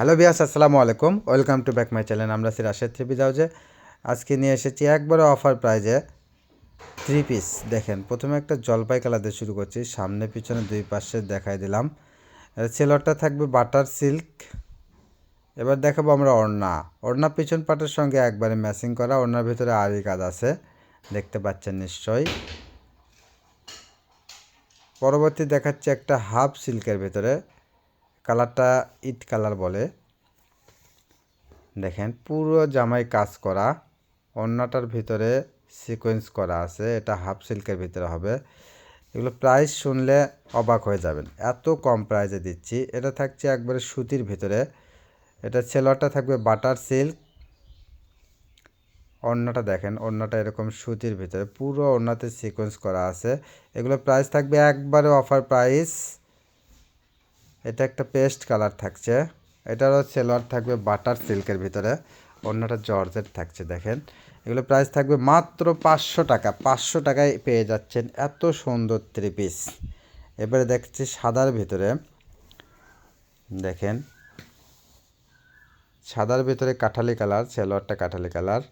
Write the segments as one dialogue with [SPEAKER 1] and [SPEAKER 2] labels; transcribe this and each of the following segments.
[SPEAKER 1] Hello বিয়াস আসসালামু আলাইকুম। Welcome to back my channel, আমরা সি রাশেদ থ্রি পিস হাউজে আজকে নিয়ে এসেছি একবারে অফার প্রাইজে থ্রি পিস দেখেন, প্রথমে একটা জলপাই কালার দিয়ে শুরু করছি, সামনে পিছনে দুই পাশে দেখাই দিলাম। সেলরটা থাকবে বাটার সিল্ক। এবার দেখাবো আমরা ওড়না। ওড়না পিছন পাটের সঙ্গে একবারে ম্যাচিং করা, ওড়নার ভিতরে আরই কাজ আছে। দেখতে পাচ্ছেন নিশ্চয়ই। পরবর্তী দেখাচ্ছে একটা হাফ সিল্কের ভিতরে। কালারটা ইট কালার বলে। দেখেন, পুরো জামাই কাজ করা, অন্যটার ভিতরে সিকোয়েন্স করা আছে, এটা হাফ সিল্কের ভিতরে হবে। এগুলো প্রাইস শুনলে অবাক হয়ে যাবেন। এত কম প্রাইসে দিচ্ছি। এটা থাকছে একবারে সুতির ভিতরে। এটা ছেলরটা থাকবে বাটার সিল্ক অন্যটা দেখেন, অন্যটা এরকম সুতির ভিতরে। পুরো অন্যতে সিকোয়েন্স করা আছে। এগুলো প্রাইস থাকবে একবারে অফার প্রাইস এটা একটা পেস্ট কালার থাকছে। এটারও সেলোয়ার থাকবে বাটার সিল্কের ভিতরে, অন্যটা জর্জের থাকছে, দেখেন। এগুলো প্রাইস থাকবে মাত্র পাঁচশো টাকা, পাঁচশো টাকায় পেয়ে যাচ্ছেন এত সুন্দর থ্রি পিস এবারে দেখছি সাদার ভিতরে, দেখেন। সাদার ভিতরে কাঠালি কালার, সেলোয়ারটা কাঠালি কালার।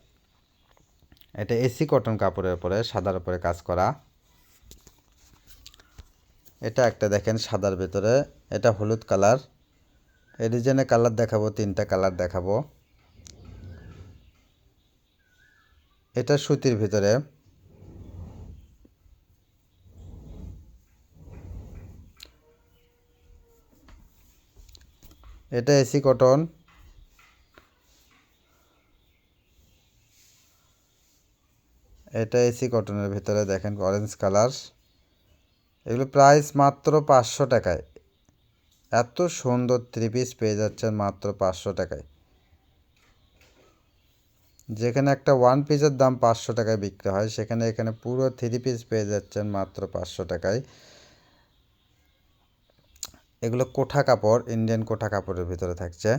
[SPEAKER 1] এটা এসি কটন কাপড়ের উপরে, সাদার উপরে কাজ করা। এটা একটা দেখেন সাদার ভেতরে, এটা হলুদ কালার। এই ডিজাইনের কালার দেখাবো, তিনটা কালার দেখাবো। এটা সুতির ভিতরে। এটা এসি কটন। এটা এসি কটনের ভিতরে দেখেন অরেঞ্জ কালার। এগুলো প্রাইস মাত্র পাঁচশো টাকায়। এত সুন্দর থ্রি পিস পেয়ে যাচ্ছেন মাত্র পাঁচশো টাকায়। যেখানে একটা ওয়ান পিসের দাম পাঁচশো টাকায় বিক্রি হয়, সেখানে এখানে পুরো থ্রি পিস পেয়ে যাচ্ছেন মাত্র পাঁচশো টাকায়। এগুলো কোঠা কাপড় ইন্ডিয়ান কোঠা কাপড়ের ভিতরে থাকছে।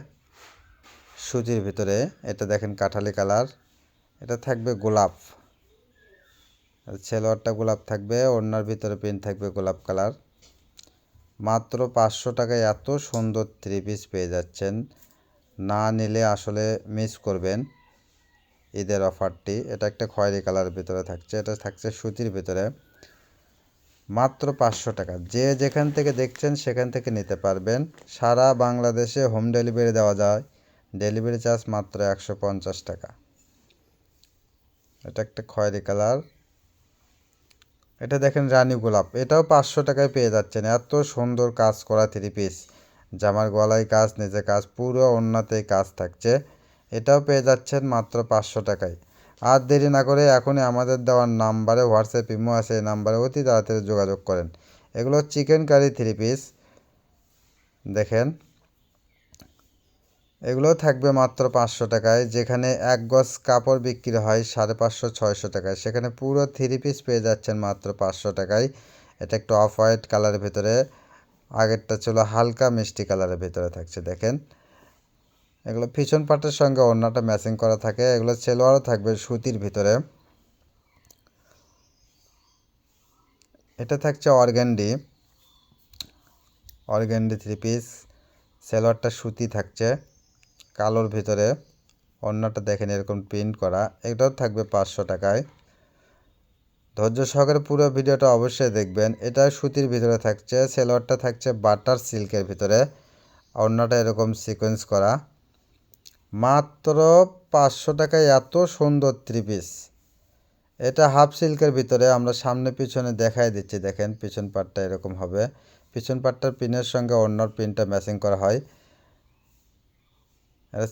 [SPEAKER 1] সুতির ভিতরে, এটা দেখেন কাঠালি কালার এটা থাকবে গোলাপ। ছেলোয়ারটা গোলাপ থাকবে, ওড়নার ভিতরে প্রিন্ট থাকবে গোলাপ কালার। মাত্র পাঁচশো টাকায় এত সুন্দর থ্রি পিস পেয়ে যাচ্ছেন। না নিলে আসলে মিস করবেন ঈদের অফারটি এটা একটা খয়েরি কালার ভিতরে থাকছে, এটা থাকছে সুতির ভিতরে। মাত্র পাঁচশো টাকা। যে যেখান থেকে দেখছেন সেখান থেকে নিতে পারবেন। সারা বাংলাদেশে হোম ডেলিভারি দেওয়া যায়। ডেলিভারি চার্জ মাত্র একশো পঞ্চাশ টাকা। এটা একটা খয়েরি কালার। এটা দেখেন রানী গোলাপ, এটাও পাঁচশো টাকায় পেয়ে যাচ্ছেন। এত সুন্দর কাজ করা থ্রি পিস জামার গলায় কাজ, নিজে কাজ, পুরো অন্যতেই কাজ থাকছে। এটাও পেয়ে যাচ্ছেন মাত্র পাঁচশো টাকায়। আর দেরি না করে এখনই আমাদের দেওয়ার নাম্বারে হোয়াটসঅ্যাপ ইমো আছে, এই নাম্বারে অতি তাড়াতাড়ি যোগাযোগ করেন। এগুলো চিকেন কারি থ্রি পিস দেখেন। এগুলো থাকবে মাত্র পাঁচশো টাকায়, যেখানে এক গজ কাপড় বিক্রি হয় সাড়ে পাঁচশো, ছয়শো টাকায়। সেখানে পুরো থ্রি পিস পেয়ে যাচ্ছেন মাত্র পাঁচশো টাকায়। এটা একটু অফ হোয়াইট কালারের ভিতরে, আগেরটা ছিল হালকা মিষ্টি কালারের ভিতরে থাকছে, দেখেন। এগুলো পিছন পাটের সঙ্গে অন্যটা ম্যাচিং করা থাকে, এগুলো সেলোয়ারও থাকবে সুতির ভিতরে। এটা থাকছে অর্গ্যান্ডি অর্গ্যান্ডি থ্রি পিস সেলোয়ারটা সুতি থাকছে। কালোর ভিতরে অন্যটা দেখেন এরকম প্রিন্ট করা। এটাও থাকবে পাঁচশো টাকায়। ধৈর্য সহকারে পুরো ভিডিওটা অবশ্যই দেখবেন। এটা সুতির ভিতরে থাকছে, সেলোয়ারটা থাকছে বাটার সিল্কের ভিতরে। অন্যটা এরকম সিকোয়েন্স করা। মাত্র পাঁচশো টাকায় এত সুন্দর থ্রি পিস এটা হাফ সিল্কের ভিতরে আমরা সামনে পিছনে দেখাই দিচ্ছি। দেখেন পিছন পাটটা এরকম হবে। পিছন পাটটার পিনের সঙ্গে অন্যর পিনটা ম্যাচিং করা হয়।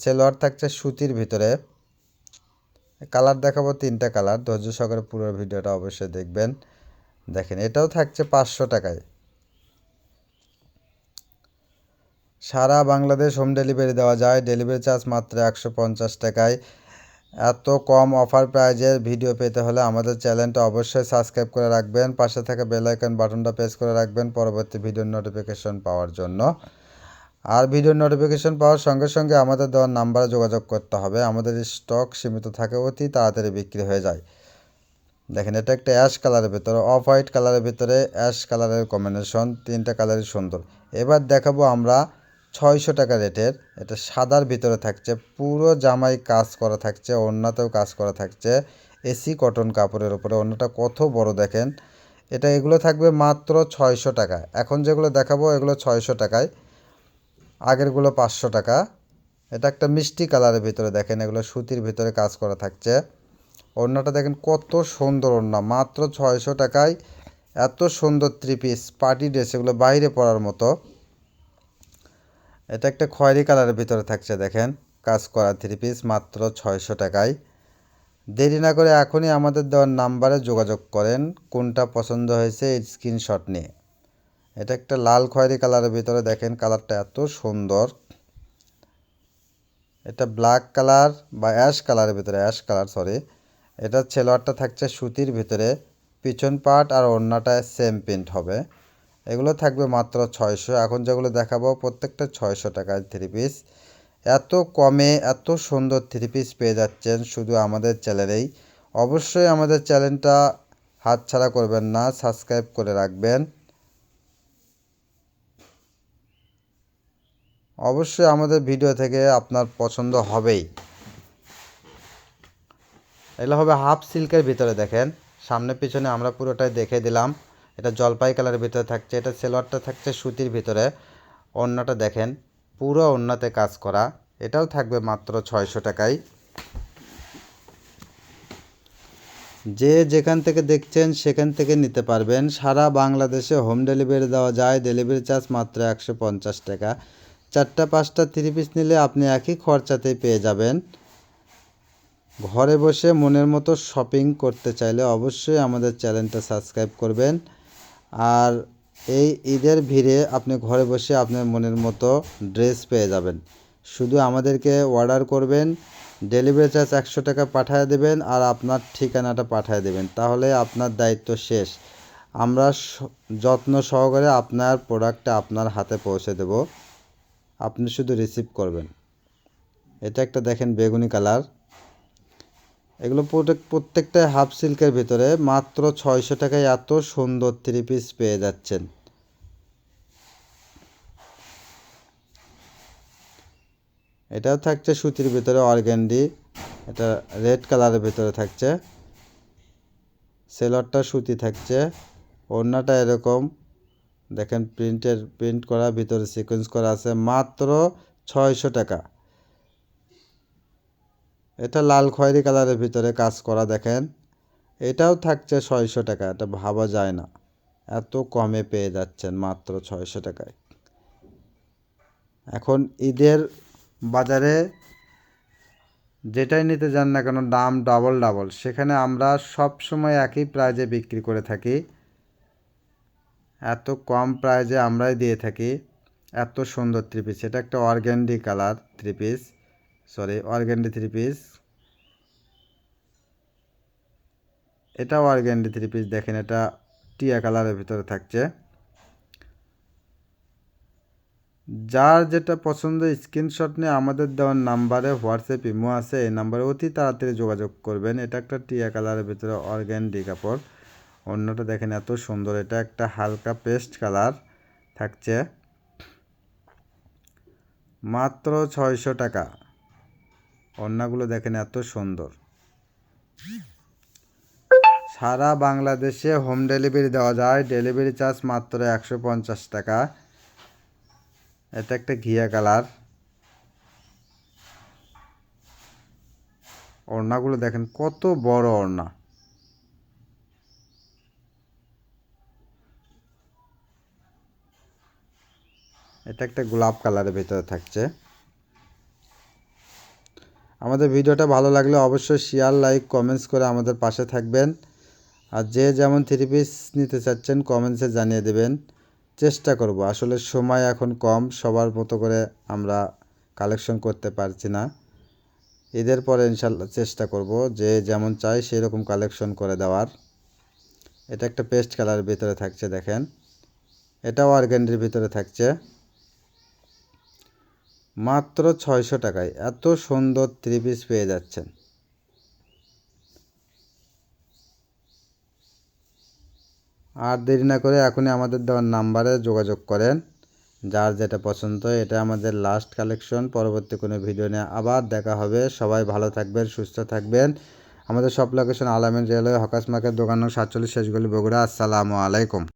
[SPEAKER 1] সেলোয়ার থাকছে সুতির ভিতরে। কালার দেখাবো তিনটা কালার, ধৈর্য সহকারে পুরো ভিডিওটা অবশ্যই দেখবেন। দেখেন, এটাও থাকছে পাঁচশো টাকায়। সারা বাংলাদেশ হোম ডেলিভারি দেওয়া যায়। ডেলিভারি চার্জ মাত্র একশো পঞ্চাশ টাকায়। এত কম অফার প্রাইজের ভিডিও পেতে হলে আমাদের চ্যানেলটা অবশ্যই সাবস্ক্রাইব করে রাখবেন। পাশে থাকা বেল আইকন বাটনটা প্রেস করে রাখবেন পরবর্তী ভিডিওর নোটিফিকেশন পাওয়ার জন্য। আর ভিডিওর নোটিফিকেশন পাওয়ার সঙ্গে সঙ্গে আমাদের দেওয়ার নাম্বারে যোগাযোগ করতে হবে। আমাদের স্টক সীমিত থাকে, অতি তাড়াতাড়ি বিক্রি হয়ে যায়। দেখেন, এটা একটা অ্যাশ কালারের ভিতরে অফ হোয়াইট কালারের ভিতরে অ্যাশ কালারের কম্বিনেশন তিনটা কালারই সুন্দর। এবার দেখাবো আমরা ছয়শো টাকা রেটের এটা সাদার ভিতরে থাকছে, পুরো জামাই কাজ করা থাকছে অন্যতেও কাজ করা থাকছে এসি কটন কাপড়ের উপরে অন্যটা কত বড় দেখেন। এটা এগুলো থাকবে মাত্র ছয়শো টাকা। এখন যেগুলো দেখাবো, এগুলো ছয়শো টাকায়। আগেরগুলো পাঁচশো টাকা। এটা একটা মিষ্টি কালারের ভিতরে দেখেন, এগুলো সুতির ভিতরে কাজ করা থাকছে। ওড়নাটা দেখেন কত সুন্দর ওড়না, মাত্র ছয়শো টাকায়। এত সুন্দর থ্রি পিস পার্টি ড্রেস এগুলো বাইরে পরার মতো। এটা একটা খয়েরি কালারের ভিতরে থাকছে, দেখেন, কাজ করা থ্রি পিস মাত্র ছয়শো টাকায়। দেরি না করে এখনই আমাদের দেওয়ার নাম্বারে যোগাযোগ করেন, কোনটা পছন্দ হয়েছে এই স্ক্রিনশট নিয়ে। এটা একটা লাল খয়েরি কালারের ভিতরে দেখেন কালারটা এত সুন্দর। এটা ব্ল্যাক কালার বা অ্যাশ কালারের ভিতরে, অ্যাশ কালার সরি এটা ছেলোয়ারটা থাকছে সুতির ভিতরে, পিছন পার্ট আর ওড়নাটা সেম প্রিন্ট হবে। এগুলো থাকবে মাত্র ছয়শো। এখন যেগুলো দেখাবো, প্রত্যেকটা ছয়শো টাকায় থ্রি পিস এত কমে এত সুন্দর থ্রি পিস পেয়ে যাচ্ছেন শুধু আমাদের চ্যানেলেই। অবশ্যই আমাদের চ্যানেলটা হাতছাড়া করবেন না সাবস্ক্রাইব করে রাখবেন। অবশ্যই আমাদের ভিডিও থেকে আপনার পছন্দ হবেই। এগুলো হবে হাফ সিল্কের ভিতরে দেখেন। সামনে পিছনে আমরা পুরোটাই দেখে দিলাম। এটা জলপাই কালারের ভিতরে থাকছে, এটা সেলোয়ারটা থাকছে সুতির ভিতরে। ওড়নাটা দেখেন, পুরো ওড়নাতে কাজ করা। এটাও থাকবে মাত্র ছয়শো টাকায়। যে যেখান থেকে দেখছেন সেখান থেকে নিতে পারবেন। সারা বাংলাদেশে হোম ডেলিভারি দেওয়া যায়। ডেলিভারি চার্জ মাত্র একশো পঞ্চাশ টাকা। চারটা, পাঁচটা থ্রি পিস নিলে আপনি একই খরচাতেই পেয়ে যাবেন। ঘরে বসে মনের মতো শপিং করতে চাইলে অবশ্যই আমাদের চ্যানেলটা সাবস্ক্রাইব করবেন। আর এই ঈদের ভিড়ে আপনি ঘরে বসে আপনার মনের মতো ড্রেস পেয়ে যাবেন। শুধু আমাদেরকে অর্ডার করবেন ডেলিভারি চার্জ একশো টাকা পাঠিয়ে দেবেন আর আপনার ঠিকানাটা পাঠিয়ে দেবেন। তাহলে আপনার দায়িত্ব শেষ। আমরা যত্ন সহকারে আপনার প্রোডাক্টটা আপনার হাতে পৌঁছে দেব। আপনি শুধু রিসিভ করবেন। এটা একটা দেখেন বেগুনি কালার। এগুলো প্রত্যেক প্রত্যেকটাই হাফ সিল্কের ভিতরে মাত্র ছয়শো টাকায় এত সুন্দর থ্রি পিস পেয়ে যাচ্ছেন। এটাও থাকছে সুতির ভিতরে অর্গ্যান্ডি এটা রেড কালারের ভিতরে থাকছে। সেলরটা সুতি থাকছে। ওড়নাটা এরকম। দেখেন প্রিন্টের, প্রিন্ট করা, ভিতরে সিকোয়েন্স করা আছে মাত্র ছয়শো টাকা। এটা লাল খয়েরি কালারের ভিতরে কাজ করা দেখেন। এটাও থাকছে ছয়শো টাকা, এটা ভাবা যায় না। এত কমে পেয়ে যাচ্ছেন মাত্র ছয়শো টাকায়। এখন ঈদের বাজারে যেটাই নিতে যান না কেন, দাম ডাবল ডাবল সেখানে আমরা সব সময় একই প্রাইজে বিক্রি করে থাকি। এত কম প্রাইজে আমরাই দিয়ে থাকি। এত সুন্দর থ্রি পিস এটা একটা organdy colour three piece sorry organdy three piece এটাও অর্গ্যান্ডি থ্রি পিস দেখেন, এটা টিয়া কালারের ভিতরে থাকছে। যার যেটা পছন্দ স্ক্রিনশট নিয়ে আমাদের দেওয়ার নাম্বারে হোয়াটসঅ্যাপ ইমো আছে। এই নাম্বারে অতি তাড়াতাড়ি যোগাযোগ করবেন। এটা একটা টিয়া কালারের ভিতরে অর্গ্যান্ডি কাপড়। অন্যটা দেখেন, এত সুন্দর। এটা একটা হালকা পেস্ট কালার থাকছে। মাত্র ছয়শো টাকা। অন্যগুলো দেখেন, এত সুন্দর। সারা বাংলাদেশে হোম ডেলিভারি দেওয়া যায়। ডেলিভারি চার্জ মাত্র একশো পঞ্চাশ টাকা। এটা একটা ঘিয়া কালার। ওড়নাগুলো দেখেন, কত বড় ওড়না। এটা একটা গোলাপ কালারের ভিতরে থাকছে। আমাদের ভিডিওটা ভালো লাগলে অবশ্যই শেয়ার লাইক কমেন্টস করে আমাদের পাশে থাকবেন। আর যে যেমন থ্রি পিস নিতে চাচ্ছেন কমেন্টসে জানিয়ে দেবেন। চেষ্টা করব, আসলে সময় এখন কম, সবার মতো করে আমরা কালেকশন করতে পারছি না। ঈদের পরে ইনশাল্লাহ চেষ্টা করব, যে যেমন চাই সেই রকম কালেকশন করে দেওয়ার। এটা একটা পেস্ট কালারের ভিতরে থাকছে, দেখেন। এটাও অর্গ্যান্ডির ভিতরে থাকছে। মাত্র ছয়শো টাকায় এত সুন্দর থ্রি পিস পেয়ে যাচ্ছেন। আর দেরি না করে এখনই আমাদের দেওয়ার নাম্বারে যোগাযোগ করেন। যার যেটা পছন্দ এটা আমাদের লাস্ট কালেকশন পরবর্তী কোনো ভিডিও নিয়ে আবার দেখা হবে। সবাই ভালো থাকবেন, সুস্থ থাকবেন। আমাদের সব লোকেশন আলামিন রেলওয়ে হকাস মার্কেট, দোকান সাতচল্লিশ, শেষগুলি বগুড়া। আসসালামু আলাইকুম।